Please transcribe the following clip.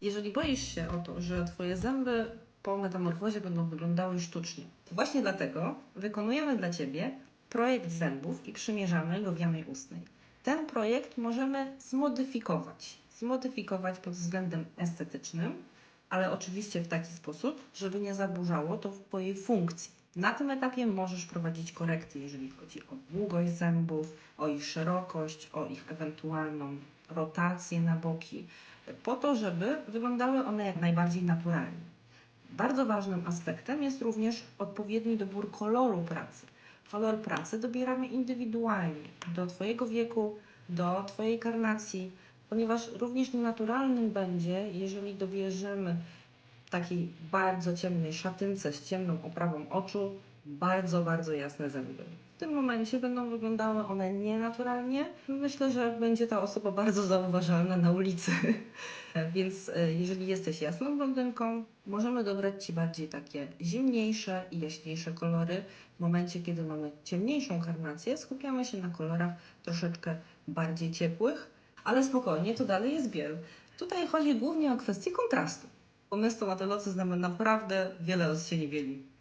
Jeżeli boisz się o to, że Twoje zęby po metamorfozie będą wyglądały sztucznie, właśnie dlatego wykonujemy dla Ciebie projekt zębów i przymierzamy do wianej ustnej. Ten projekt możemy zmodyfikować. Zmodyfikować pod względem estetycznym, ale oczywiście w taki sposób, żeby nie zaburzało to Twojej funkcji. Na tym etapie możesz prowadzić korekty, jeżeli chodzi o długość zębów, o ich szerokość, o ich ewentualną rotację na boki, po to, żeby wyglądały one jak najbardziej naturalnie. Bardzo ważnym aspektem jest również odpowiedni dobór koloru pracy. Kolor pracy dobieramy indywidualnie do Twojego wieku, do Twojej karnacji, ponieważ również nienaturalnym będzie, jeżeli dobierzemy takiej bardzo ciemnej szatynce z ciemną oprawą oczu bardzo, bardzo jasne zęby. W tym momencie będą wyglądały one nienaturalnie. Myślę, że będzie ta osoba bardzo zauważalna na ulicy. Więc e, jeżeli jesteś jasną blondynką, możemy dobrać Ci bardziej takie zimniejsze i jaśniejsze kolory. W momencie, kiedy mamy ciemniejszą karnację, skupiamy się na kolorach troszeczkę bardziej ciepłych, ale spokojnie, to dalej jest biel. Tutaj chodzi głównie o kwestię kontrastu. Bo my stomatolodzy znamy naprawdę wiele odcieni bieli.